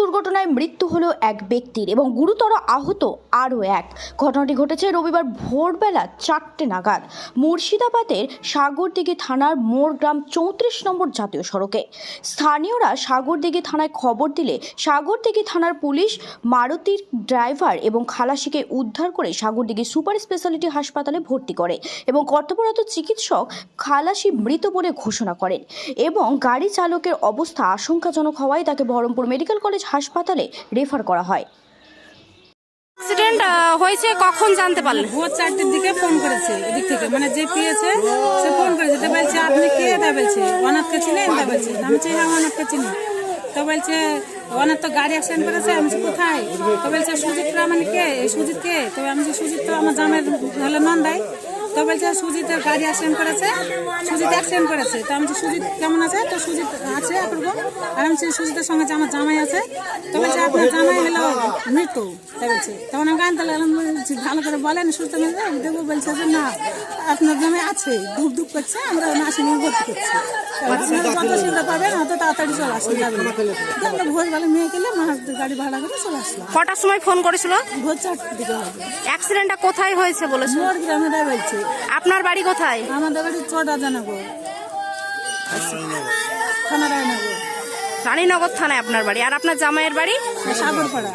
দুর্ঘটনায় মৃত্যু হলো এক ব্যক্তির এবং গুরুতর আহত আরও এক। ঘটনাটি ঘটেছে রবিবার ভোরবেলা চারটে নাগাদ মুর্শিদাবাদের সাগরদিঘি থানার মোড়গ্রাম চৌত্রিশ নম্বর জাতীয় সড়কে। স্থানীয়রা সাগরদিঘি থানায় খবর দিলে সাগরদিঘি থানার পুলিশ মারুতির ড্রাইভার এবং খালাসিকে উদ্ধার করে সাগরদিঘি সুপার স্পেশালিটি হাসপাতালে ভর্তি করে এবং কর্তব্যরত চিকিৎসক খালাসি মৃত বলে ঘোষণা করেন এবং গাড়ি চালকের অবস্থা আশঙ্কাজনক হওয়ায় তাকে বহরমপুর মেডিকেল কলেজ হাসপাতালে রেফার করা হয়। অ্যাক্সিডেন্ট হয়েছে কখন জানতে পারলেন? ভোর চারটের দিকে ফোন করেছে এদিক থেকে। মানে যে পেয়েছে সে ফোন করেছে। তো বলছে আপনি কে? তা বলছে। অনাথকে চিনেন? তা বলছে আমি বলছি হ্যাঁ অনাথকে চিনি। তো বলছে অনাথ তো গাড়ি অ্যাক্সিডেন্ট করেছে আমি কোথায়? তো বলছে সুজিত প্রামাণিক কে সুজিত কে তো আমি সুজিত তো আমার জামের হলো নন্দাই। তো বলছে সুজিতের গাড়ি অ্যাক্সিডেন্ট করেছে সুজিত অ্যাক্সিডেন্ট করেছে। তো আমি বলছি, সুজিত কেমন আছে? তো সুজিত আছে একরকম আর আমি বলছি, সুজিতের সঙ্গে যে আমার জামাই আছে তো বলছে আপনার জামাই হলো মৃত্যু তাই বলছে। তখন আমি গান তাহলে ভালো করে বলেন সুস্থ দেবো? বলছে যে না আপনার জামাই আছে ধূপ ধূপ করছে আমরা নার্সিংহোমে ভর্তি করছি। আপনারা যত শীঘ্র পাবেন অত তাড়াতাড়ি চলে আসতে যাবেন আমরা ভোরবেলা মেয়ে গেলে মাস গাড়ি ভাড়া করে চলে আসলাম কটার সময় ফোন করেছিল? ভোর চারটে দিকে হবে। অ্যাক্সিডেন্টটা কোথায় হয়েছে বলেছে? গ্রামে বলছে। আপনার বাড়ি কোথায়? আমাদের বাড়ি চটা জানাব থানা রায়নগর। রানীনগর থানায় আপনার বাড়ি। আর আপনার জামাইয়ের বাড়ি? সাগরপাড়া।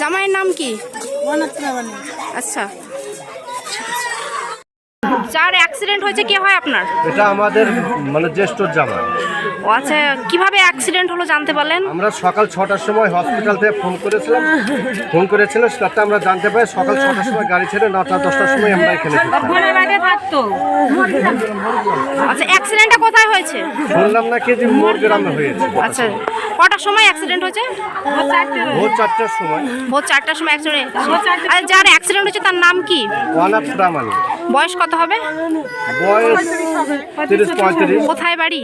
জামাইয়ের নাম কি? আচ্ছা। যার অ্যাক্সিডেন্ট হয়েছে কে হয় আপনার? এটা আমাদের মানে জ্যেষ্ঠ জামা ও আচ্ছা কীভাবে অ্যাক্সিডেন্ট হলো জানতে পারলেন? আমরা সকাল ছটার সময় হসপিটাল থেকে ফোন করেছিলাম। ফোন করেছিলাম তাতে আমরা জানতে পারি সকাল ছটার সময় গাড়ি ছেড়ে নটা দশটার সময় আমরা এখানে আচ্ছা অ্যাক্সিডেন্টটা কোথায় হয়েছে? শুনলাম নাকি যে মোর গ্রামে হয়েছে। আচ্ছা কটার সময় অ্যাক্সিডেন্ট হয়েছে? ভোর চারটার সময়। ভোর চারটার সময়। অ্যাক্সিডেন্ট আর যার অ্যাক্সিডেন্ট হয়েছে তার নাম কি? অনাথ প্রামাণিক। বয়স কত হবে? বয়স তিরিশ পঁয়ত্রিশ। কোথায় বাড়ি?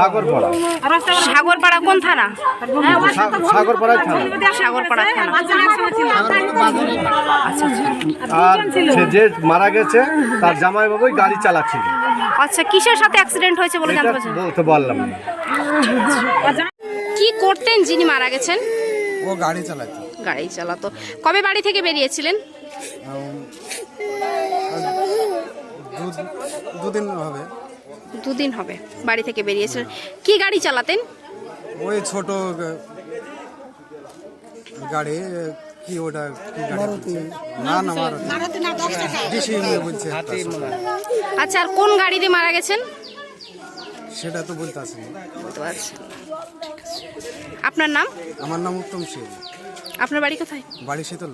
সাগরপাড়া। সাগরপাড়া কোন থানা? সাগরপাড়া থানা। আচ্ছা আচ্ছা আর সে যে মারা গেছে তার জামাই বাবুই গাড়ি চালাচ্ছিল। আচ্ছা কিসের সাথে অ্যাক্সিডেন্ট হয়েছে বলে জানতে পারছেন বলতে পারলাম না। কি করতেন যিনি মারা গেছেন? ও গাড়ি চালাতো। গাড়ি চালাতো। কবে বাড়ি থেকে বেরিয়েছিলেন দু- দুদিন হবে দুদিন হবে বাড়ি থেকে বেরিয়েছিলেন কি গাড়ি চালাতেন? ওই ছোট গাড়ি কি ওটা কি গাড়ি? না না মারুতি। ডিসি বলছে। আচ্ছা আর কোন গাড়িতে মারা গেছেন? সেটা তো বলতে আসেনি। আপনার নাম? আমার নাম উত্তম সিং আপনার বাড়ি কোথায়? বাড়ি শীতল